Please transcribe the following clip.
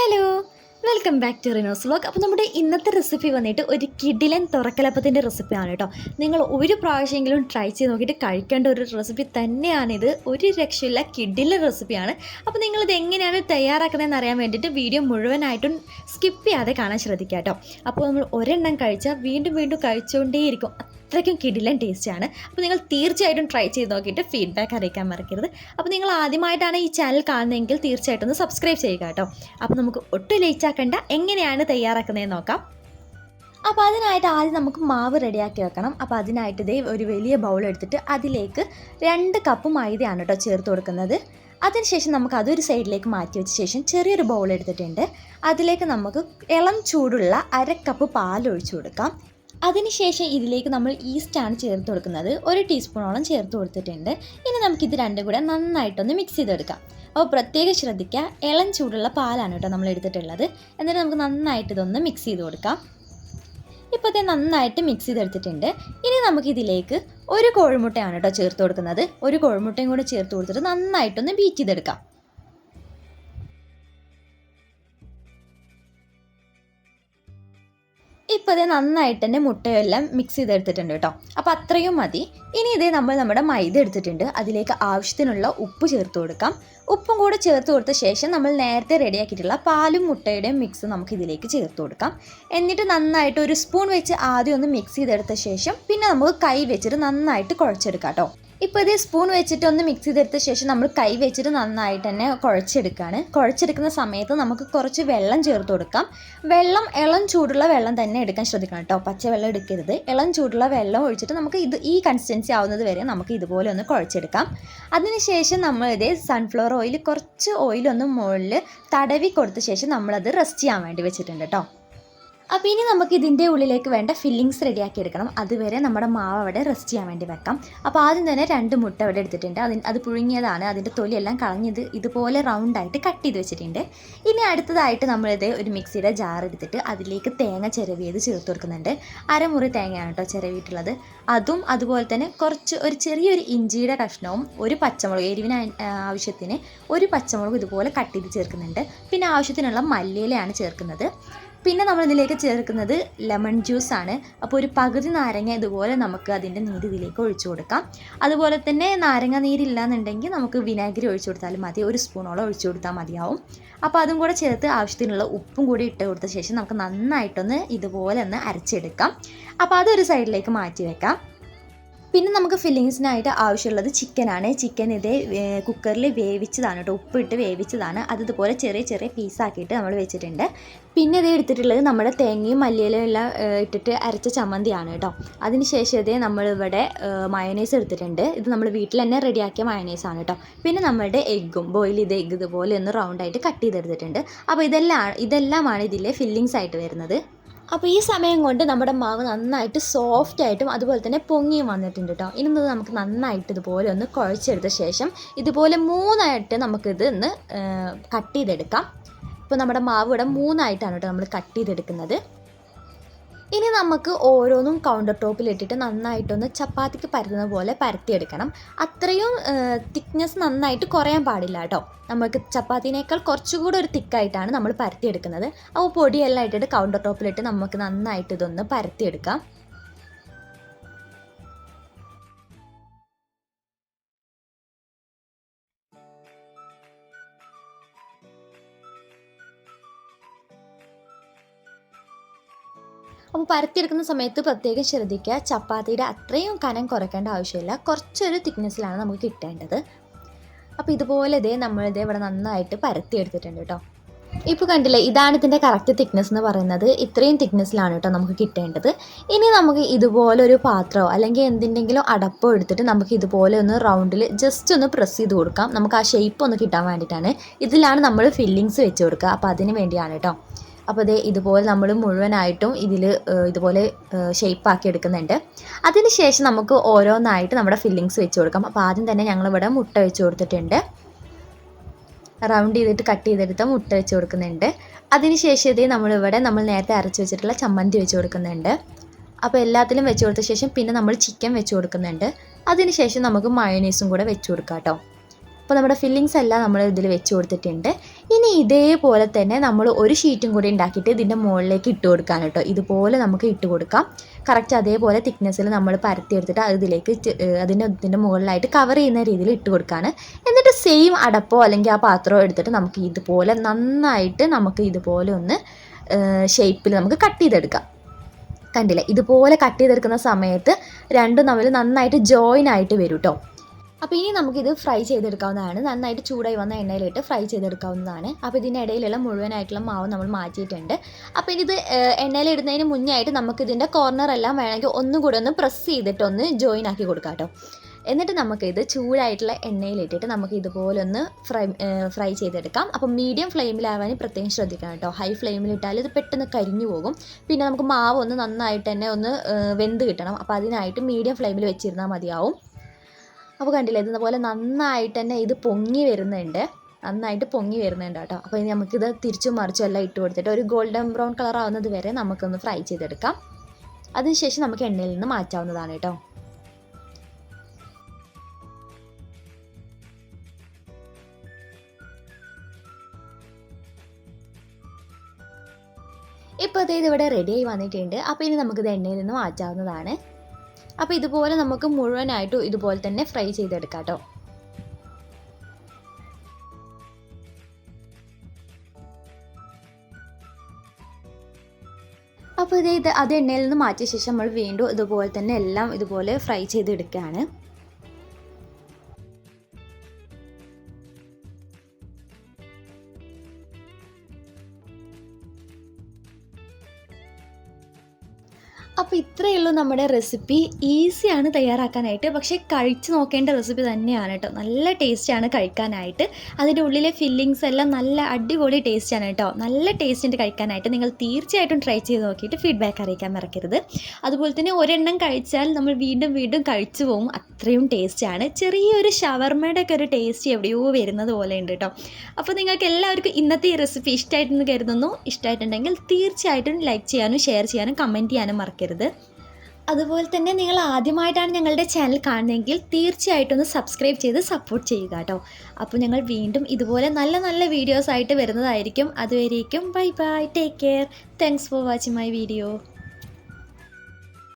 Hello welcome back to Rinos vlog അപ്പോൾ നമ്മുടെ ഇന്നത്തെ റെസിപ്പി വന്നിട്ട് ഒരു കിഡിലൻ തുറക്കലപ്പത്തിന്റെ റെസിപ്പിയാണ് കേട്ടോ. നിങ്ങൾ ഒരു പ്രാവശ്യമെങ്കിലും ട്രൈ ചെയ്ത് നോക്കിയിട്ട് കഴിക്കേണ്ട ഒരു റെസിപ്പി തന്നെയാണിത് ഒരു രക്ഷയില്ല കിഡിലൻ റെസിപ്പിയാണ് അപ്പോൾ നിങ്ങളിത് എങ്ങനെയാണ് തയ്യാറാക്കുന്നതെന്ന് അറിയാൻ വേണ്ടിയിട്ട് വീഡിയോ മുഴുവനായിട്ടും സ്കിപ്പ് ചെയ്യാതെ കാണാൻ ശ്രദ്ധിക്കുക കേട്ടോ. അപ്പോൾ നമ്മൾ ഒരെണ്ണം കഴിച്ചാൽ വീണ്ടും വീണ്ടും കഴിച്ചുകൊണ്ടേയിരിക്കും അത്രയ്ക്കും കിടിലൻ ടേസ്റ്റാണ്. അപ്പോൾ നിങ്ങൾ തീർച്ചയായിട്ടും ട്രൈ ചെയ്ത് നോക്കിയിട്ട് ഫീഡ്ബാക്ക് അറിയിക്കാൻ മറക്കരുത്. അപ്പോൾ നിങ്ങൾ ആദ്യമായിട്ടാണ് ഈ ചാനൽ കാണുന്നതെങ്കിൽ തീർച്ചയായിട്ടും ഒന്ന് സബ്സ്ക്രൈബ് ചെയ്യുക കേട്ടോ. അപ്പോൾ നമുക്ക് ഒട്ടും ലയിച്ചാക്കേണ്ട എങ്ങനെയാണ് തയ്യാറാക്കുന്നതെന്ന് നോക്കാം. അപ്പോൾ അതിനായിട്ട് ആദ്യം നമുക്ക് മാവ് റെഡിയാക്കി വെക്കണം. അപ്പോൾ അതിനായിട്ട് ഇതേ ഒരു വലിയ ബൗൾ എടുത്തിട്ട് അതിലേക്ക് രണ്ട് കപ്പ് മൈദയാണ് കേട്ടോ ചേർത്ത് കൊടുക്കുന്നത്. അതിനുശേഷം നമുക്ക് അതൊരു സൈഡിലേക്ക് മാറ്റി വെച്ച ശേഷം ചെറിയൊരു ബൗൾ എടുത്തിട്ടുണ്ട്. അതിലേക്ക് നമുക്ക് ഇളം ചൂടുള്ള അര കപ്പ് പാൽ ഒഴിച്ചു കൊടുക്കാം. അതിനുശേഷം ഇതിലേക്ക് നമ്മൾ ഈസ്റ്റാണ് ചേർത്ത് കൊടുക്കുന്നത്. ഒരു ടീസ്പൂണോളം ചേർത്ത് കൊടുത്തിട്ടുണ്ട്. ഇനി നമുക്കിത് രണ്ടും കൂടെ നന്നായിട്ടൊന്ന് മിക്സ് ചെയ്തെടുക്കാം. അപ്പോൾ പ്രത്യേകം ശ്രദ്ധിക്കുക ഇളം ചൂടുള്ള പാലാണ് കേട്ടോ നമ്മൾ എടുത്തിട്ടുള്ളത്. എന്നിട്ട് നമുക്ക് നന്നായിട്ട് ഇതൊന്ന് മിക്സ് ചെയ്ത് കൊടുക്കാം. ഇപ്പോൾ ഇത് നന്നായിട്ട് മിക്സ് ചെയ്തെടുത്തിട്ടുണ്ട്. ഇനി നമുക്കിതിലേക്ക് ഒരു കോഴിമുട്ടയാണ് കേട്ടോ ചേർത്ത് കൊടുക്കുന്നത്. ഒരു കോഴിമുട്ടയും കൂടെ ചേർത്ത് കൊടുത്തിട്ട് നന്നായിട്ടൊന്ന് ബീറ്റ് ചെയ്തെടുക്കാം. ഇപ്പോൾ ഇതേ നന്നായിട്ട് തന്നെ മുട്ടയെല്ലാം മിക്സ് ചെയ്തെടുത്തിട്ടുണ്ട് കേട്ടോ. അപ്പോൾ അത്രയും മതി. ഇനി ഇതേ നമ്മൾ നമ്മുടെ മൈദ എടുത്തിട്ടുണ്ട്. അതിലേക്ക് ആവശ്യത്തിനുള്ള ഉപ്പ് ചേർത്ത് കൊടുക്കാം. ഉപ്പും കൂടെ ചേർത്ത് കൊടുത്ത ശേഷം നമ്മൾ നേരത്തെ റെഡിയാക്കിയിട്ടുള്ള പാലും മുട്ടയുടെയും മിക്സ് നമുക്ക് ഇതിലേക്ക് ചേർത്ത് കൊടുക്കാം. എന്നിട്ട് നന്നായിട്ട് ഒരു സ്പൂൺ വെച്ച് ആദ്യം ഒന്ന് മിക്സ് ചെയ്തെടുത്ത ശേഷം പിന്നെ നമുക്ക് കൈ വെച്ചിട്ട് നന്നായിട്ട് കുഴച്ചെടുക്കാം കേട്ടോ. ഇപ്പോൾ ഇതേ സ്പൂൺ വെച്ചിട്ട് ഒന്ന് മിക്സ് ചെയ്തെടുത്ത ശേഷം നമ്മൾ കൈ വെച്ചിട്ട് നന്നായിട്ട് തന്നെ കുഴച്ചെടുക്കുകയാണ് കുഴച്ചെടുക്കുന്ന സമയത്ത് നമുക്ക് കുറച്ച് വെള്ളം ചേർത്ത് കൊടുക്കാം. വെള്ളം ഇളം ചൂടുള്ള വെള്ളം തന്നെ എടുക്കാൻ ശ്രദ്ധിക്കണം കേട്ടോ പച്ചവെള്ളം എടുക്കരുത്. ഇളം ചൂടുള്ള വെള്ളം ഒഴിച്ചിട്ട് നമുക്ക് ഇത് ഈ കൺസിസ്റ്റൻസി ആവുന്നത് വരെ നമുക്ക് ഇതുപോലെ ഒന്ന് കുഴച്ചെടുക്കാം. അതിനുശേഷം നമ്മൾ ഇതേ സൺഫ്ലവർ ഓയിൽ കുറച്ച് ഓയിലൊന്ന് മുകളിൽ തടവി കൊടുത്ത ശേഷം നമ്മളത് റെസ്റ്റ് ചെയ്യാൻ വേണ്ടി വെച്ചിട്ടുണ്ട് കേട്ടോ അപ്പോൾ ഇനി നമുക്ക് ഇതിന്റെ ഉള്ളിലേക്ക് വേണ്ട ഫില്ലിങ്സ് റെഡിയാക്കി എടുക്കണം. അതുവരെ നമ്മുടെ മാവ് അവിടെ റെസ്റ്റ് ചെയ്യാൻ വേണ്ടി വെക്കാം. അപ്പോൾ ആദ്യം തന്നെ രണ്ട് മുട്ട അവിടെ എടുത്തിട്ടുണ്ട്. അതിന് അത് പുഴുങ്ങിയതാണ്. അതിന്റെ തൊലിയെല്ലാം കളഞ്ഞത് ഇതുപോലെ റൗണ്ട് ആയിട്ട് കട്ട് ചെയ്ത് വെച്ചിട്ടുണ്ട്. ഇനി അടുത്തതായിട്ട് നമ്മളിത് ഒരു മിക്സിയുടെ ജാർ എടുത്തിട്ട് അതിലേക്ക് തേങ്ങ ചിരവിയത് ചേർത്ത് കൊടുക്കുന്നുണ്ട്. അരമുറി തേങ്ങയാണ് കേട്ടോ ചിരവിയിട്ടുള്ളത്. അതും അതുപോലെ തന്നെ കുറച്ച് ഒരു ചെറിയൊരു ഇഞ്ചിയുടെ കഷ്ണവും ഒരു പച്ചമുളക് എരിവിന് ആവശ്യത്തിന് ഒരു പച്ചമുളക് ഇതുപോലെ കട്ട് ചെയ്ത് ചേർക്കുന്നുണ്ട്. പിന്നെ ആവശ്യത്തിനുള്ള മല്ലിയിലയാണ് ചേർക്കുന്നത്. പിന്നെ നമ്മൾ ഇതിലേക്ക് ചേർക്കുന്നത് ലെമൺ ജ്യൂസ് ആണ്. അപ്പോൾ ഒരു പകുതി നാരങ്ങ ഇതുപോലെ നമുക്ക് അതിന്റെ നീര് ഇതിലേക്ക് ഒഴിച്ചു കൊടുക്കാം. അതുപോലെ തന്നെ നാരങ്ങ നീരില്ല എന്നുണ്ടെങ്കിൽ നമുക്ക് വിനാഗിരി ഒഴിച്ചു കൊടുത്താലും മതി. ഒരു സ്പൂണോളം ഒഴിച്ചു കൊടുത്താൽ മതിയാവും. അപ്പോൾ അതും കൂടെ ചേർത്ത് ആവശ്യത്തിനുള്ള ഉപ്പും കൂടി ഇട്ട് കൊടുത്ത ശേഷം നമുക്ക് നന്നായിട്ടൊന്ന് ഇതുപോലെ ഒന്ന് അരച്ചെടുക്കാം. അപ്പോൾ അതൊരു സൈഡിലേക്ക് മാറ്റി വെക്കാം. പിന്നെ നമുക്ക് ഫില്ലിങ്സിനായിട്ട് ആവശ്യമുള്ളത് ചിക്കനാണ്. ചിക്കൻ ഇത് കുക്കറിൽ വേവിച്ചതാണ് കേട്ടോ. ഉപ്പിട്ട് വേവിച്ചതാണ്. അത് ഇതുപോലെ ചെറിയ ചെറിയ പീസാക്കിയിട്ട് നമ്മൾ വെച്ചിട്ടുണ്ട്. പിന്നെ ഇത് എടുത്തിട്ടുള്ളത് നമ്മുടെ തേങ്ങയും മല്ലിയിലും എല്ലാം ഇട്ടിട്ട് അരച്ച ചമ്മന്തിയാണ് കേട്ടോ. അതിനുശേഷം ഇതേ നമ്മളിവിടെ മയനൈസ് എടുത്തിട്ടുണ്ട്. ഇത് നമ്മൾ വീട്ടിൽ തന്നെ റെഡിയാക്കിയ മയനൈസാണ് കേട്ടോ. പിന്നെ നമ്മളുടെ എഗ്ഗും ബോയിൽ ചെയ്ത എഗ്ഗ് ഇതുപോലെ ഒന്ന് റൗണ്ടായിട്ട് കട്ട് ചെയ്തെടുത്തിട്ടുണ്ട്. അപ്പോൾ ഇതെല്ലാം ഇതെല്ലാമാണ് ഇതിലെ ഫില്ലിങ്സ് ആയിട്ട് വരുന്നത്. അപ്പോൾ ഈ സമയം കൊണ്ട് നമ്മുടെ മാവ് നന്നായിട്ട് സോഫ്റ്റ് ആയിട്ടും അതുപോലെ തന്നെ പൊങ്ങിയും വന്നിട്ടുണ്ട് കേട്ടോ ഇനി നമുക്ക് നന്നായിട്ട് ഇതുപോലെ ഒന്ന് കുഴച്ചെടുത്ത ശേഷം ഇതുപോലെ മൂന്നായിട്ട് നമുക്കിത് ഒന്ന് കട്ട് ചെയ്തെടുക്കാം. ഇപ്പോൾ നമ്മുടെ മാവ് ഇവിടെ മൂന്നായിട്ടാണ് കേട്ടോ നമ്മൾ കട്ട് ചെയ്തെടുക്കുന്നത്. ഇനി നമുക്ക് ഓരോന്നും കൗണ്ടർ ടോപ്പിൽ ഇട്ടിട്ട് നന്നായിട്ടൊന്ന് ചപ്പാത്തിക്ക് പരത്തുന്ന പോലെ പരത്തിയെടുക്കണം. അത്രയും തിക്നെസ് നന്നായിട്ട് കുറയാൻ പാടില്ല കേട്ടോ. നമുക്ക് ചപ്പാത്തിനേക്കാൾ കുറച്ചുകൂടെ ഒരു തിക്കായിട്ടാണ് നമ്മൾ പരത്തിയെടുക്കുന്നത്. അപ്പോൾ പൊടിയെല്ലാം ഇട്ടിട്ട് കൗണ്ടർ ടോപ്പിലിട്ട് നമുക്ക് നന്നായിട്ട് ഇതൊന്ന് പരത്തിയെടുക്കാം. അപ്പോൾ പരത്തിയെടുക്കുന്ന സമയത്ത് പ്രത്യേകം ശ്രദ്ധിക്കുക. ചപ്പാത്തിയുടെ അത്രയും കനം കുറയ്ക്കേണ്ട ആവശ്യമില്ല. കുറച്ചൊരു തിക്നെസ്സിലാണ് നമുക്ക് കിട്ടേണ്ടത്. അപ്പോൾ ഇതുപോലെ ഇതേ നമ്മളിതേ ഇവിടെ നന്നായിട്ട് പരത്തി എടുത്തിട്ടുണ്ട് കേട്ടോ. ഇപ്പോൾ കണ്ടില്ലേ ഇതാണ് ഇതിന്റെ കറക്റ്റ് തിക്നെസ് എന്ന് പറയുന്നത്. ഇത്രയും തിക്നെസ്സിലാണ് കേട്ടോ നമുക്ക് കിട്ടേണ്ടത്. ഇനി നമുക്ക് ഇതുപോലെ ഒരു പാത്രമോ അല്ലെങ്കിൽ എന്തിന്റെങ്കിലും അടപ്പോ എടുത്തിട്ട് നമുക്ക് ഇതുപോലെ ഒന്ന് റൗണ്ടിൽ ജസ്റ്റ് ഒന്ന് പ്രസ് ചെയ്ത് കൊടുക്കാം. നമുക്ക് ആ ഷേപ്പ് ഒന്ന് കിട്ടാൻ വേണ്ടിയിട്ടാണ്. ഇതിലാണ് നമ്മൾ ഫില്ലിങ്സ് വെച്ച് കൊടുക്കുക. അപ്പോൾ അതിന് വേണ്ടിയാണ് കേട്ടോ. അപ്പോൾ ദേ ഇതുപോലെ നമ്മൾ മുഴുവനായിട്ടും ഇതിൽ ഇതുപോലെ ഷേപ്പാക്കി എടുക്കുന്നുണ്ട്. അതിന് ശേഷം നമുക്ക് ഓരോന്നായിട്ട് നമ്മുടെ ഫില്ലിങ്സ് വെച്ച് കൊടുക്കാം. അപ്പോൾ ആദ്യം തന്നെ ഞങ്ങളിവിടെ മുട്ട വെച്ച് കൊടുത്തിട്ടുണ്ട്. റൗണ്ട് ചെയ്തിട്ട് കട്ട് ചെയ്തെടുത്ത മുട്ട വെച്ച് കൊടുക്കുന്നുണ്ട്. അതിന് ശേഷം ഇതേ നമ്മളിവിടെ നമ്മൾ നേരത്തെ അരച്ച് വെച്ചിട്ടുള്ള ചമ്മന്തി വെച്ച് കൊടുക്കുന്നുണ്ട്. അപ്പോൾ എല്ലാത്തിലും വെച്ച് കൊടുത്ത ശേഷം പിന്നെ നമ്മൾ ചിക്കൻ വെച്ച് കൊടുക്കുന്നുണ്ട്. അതിന് ശേഷം നമുക്ക് മയണീസും കൂടെ വെച്ച് കൊടുക്കാം കേട്ടോ. അപ്പോൾ നമ്മുടെ ഫില്ലിങ്സ് എല്ലാം നമ്മൾ ഇതിൽ വെച്ച് കൊടുത്തിട്ടുണ്ട്. ഇനി ഇതേപോലെ തന്നെ നമ്മൾ ഒരു ഷീറ്റും കൂടി ഉണ്ടാക്കിയിട്ട് ഇതിന്റെ മുകളിലേക്ക് ഇട്ട് കൊടുക്കാൻ കേട്ടോ. ഇതുപോലെ നമുക്ക് ഇട്ട് കൊടുക്കാം. കറക്റ്റ് അതേപോലെ തിക്നെസ്സിൽ നമ്മൾ പരത്തി എടുത്തിട്ട് അത് ഇതിലേക്ക് അതിന്റെ ഇതിന്റെ മുകളിലായിട്ട് കവർ ചെയ്യുന്ന രീതിയിൽ ഇട്ട് കൊടുക്കുകയാണ് എന്നിട്ട് സെയിം അടപ്പോ അല്ലെങ്കിൽ ആ പാത്രമോ എടുത്തിട്ട് നമുക്ക് ഇതുപോലെ നന്നായിട്ട് നമുക്ക് ഇതുപോലെ ഒന്ന് ഷേപ്പിൽ നമുക്ക് കട്ട് ചെയ്തെടുക്കാം. കണ്ടില്ലേ? ഇതുപോലെ കട്ട് ചെയ്തെടുക്കുന്ന സമയത്ത് രണ്ടും തമ്മിൽ നന്നായിട്ട് ജോയിൻ ആയിട്ട് വരും കേട്ടോ അപ്പോൾ ഇനി നമുക്കിത് ഫ്രൈ ചെയ്തെടുക്കാവുന്നതാണ്. നന്നായിട്ട് ചൂടായി വന്ന എണ്ണയിലിട്ട് ഫ്രൈ ചെയ്തെടുക്കാവുന്നതാണ്. അപ്പോൾ ഇതിനിടയിലുള്ള മുഴുവനായിട്ടുള്ള മാവ് നമ്മൾ മാറ്റിയിട്ടുണ്ട്. അപ്പോൾ ഇനി ഇത് എണ്ണയിലിടുന്നതിന് മുന്നേ ആയിട്ട് നമുക്കിതിന്റെ കോർണർ എല്ലാം വേണമെങ്കിൽ ഒന്നും കൂടെ ഒന്ന് പ്രസ് ചെയ്തിട്ട് ഒന്ന് ജോയിൻ ആക്കി കൊടുക്കാം കേട്ടോ എന്നിട്ട് നമുക്കിത് ചൂടായിട്ടുള്ള എണ്ണയിലിട്ടിട്ട് നമുക്ക് ഇതുപോലെ ഒന്ന് ഫ്രൈ ഫ്രൈ ചെയ്തെടുക്കാം. അപ്പം മീഡിയം ഫ്ലെയിമിലാവാൻ പ്രത്യേകം ശ്രദ്ധിക്കണം കേട്ടോ ഹൈ ഫ്ലെയിമിലിട്ടാൽ ഇത് പെട്ടെന്ന് കരിഞ്ഞു പോകും. പിന്നെ നമുക്ക് മാവ് ഒന്ന് നന്നായിട്ട് തന്നെ ഒന്ന് വെന്ത് കിട്ടണം. അപ്പോൾ അതിനായിട്ട് മീഡിയം ഫ്ലെയിമിൽ വെച്ചിരുന്നാൽ മതിയാവും. അപ്പോൾ കണ്ടില്ലേ ഇതുപോലെ നന്നായിട്ട് തന്നെ ഇത് പൊങ്ങി വരുന്നുണ്ട്. നന്നായിട്ട് പൊങ്ങി വരുന്നുണ്ട് കേട്ടോ. അപ്പോൾ ഇനി നമുക്കിത് തിരിച്ചും മറിച്ചും എല്ലാം ഇട്ട് കൊടുത്തിട്ട് ഒരു ഗോൾഡൻ ബ്രൗൺ കളർ ആവുന്നത് വരെ നമുക്കൊന്ന് ഫ്രൈ ചെയ്തെടുക്കാം. അതിനുശേഷം നമുക്ക് എണ്ണയിൽ നിന്ന് മാറ്റാവുന്നതാണ് കേട്ടോ. ഇപ്പോൾ അതേ ഇതിവിടെ റെഡിയായി വന്നിട്ടുണ്ട്. അപ്പോൾ ഇനി നമുക്കിത് എണ്ണയിൽ നിന്ന് മാറ്റാവുന്നതാണ്. അപ്പോൾ ഇതുപോലെ നമുക്ക് മുഴുവനായിട്ടും ഇതുപോലെ തന്നെ ഫ്രൈ ചെയ്തെടുക്കാം കേട്ടോ അപ്പോൾ ഇത് ഇത് അത് എണ്ണയിൽ നിന്ന് മാറ്റിയ ശേഷം നമ്മൾ വീണ്ടും ഇതുപോലെ തന്നെ എല്ലാം ഇതുപോലെ ഫ്രൈ ചെയ്തെടുക്കുകയാണ്. അപ്പോൾ ഇത്രയേ ഉള്ളൂ നമ്മുടെ റെസിപ്പി ഈസിയാണ് തയ്യാറാക്കാനായിട്ട്. പക്ഷേ കഴിച്ച് നോക്കേണ്ട റെസിപ്പി തന്നെയാണ് കേട്ടോ നല്ല ടേസ്റ്റാണ് കഴിക്കാനായിട്ട്. അതിന്റെ ഉള്ളിലെ ഫില്ലിങ്സ് എല്ലാം നല്ല അടിപൊളി ടേസ്റ്റാണ് കേട്ടോ നല്ല ടേസ്റ്റിന്റെ കഴിക്കാനായിട്ട് നിങ്ങൾ തീർച്ചയായിട്ടും ട്രൈ ചെയ്ത് നോക്കിയിട്ട് ഫീഡ്ബാക്ക് അറിയിക്കാൻ മറക്കരുത്. അതുപോലെ തന്നെ ഒരെണ്ണം കഴിച്ചാൽ നമ്മൾ വീണ്ടും വീണ്ടും കഴിച്ചു പോകും. അത്രയും ടേസ്റ്റാണ് ചെറിയൊരു ഷവർമയുടെ ഒക്കെ ഒരു ടേസ്റ്റ് എവിടെയോ വരുന്നത് പോലെ ഉണ്ട് കേട്ടോ അപ്പോൾ നിങ്ങൾക്ക് എല്ലാവർക്കും ഇന്നത്തെ ഈ റെസിപ്പി ഇഷ്ടമായിട്ടെന്ന് കരുതുന്നു. ഇഷ്ടമായിട്ടുണ്ടെങ്കിൽ തീർച്ചയായിട്ടും ലൈക്ക് ചെയ്യാനും ഷെയർ ചെയ്യാനും കമന്റ് ചെയ്യാനും മറക്കരുത്. അതുപോലെ തന്നെ നിങ്ങൾ ആദ്യമായിട്ടാണ് ഞങ്ങളുടെ ചാനൽ കാണുന്നതെങ്കിൽ തീർച്ചയായിട്ടും ഒന്ന് സബ്സ്ക്രൈബ് ചെയ്ത് സപ്പോർട്ട് ചെയ്യുക കേട്ടോ. അപ്പോൾ ഞങ്ങൾ വീണ്ടും ഇതുപോലെ നല്ല നല്ല വീഡിയോസ് ആയിട്ട് വരുന്നതായിരിക്കും. അതുവരേക്കും bye bye take care thanks for watching my video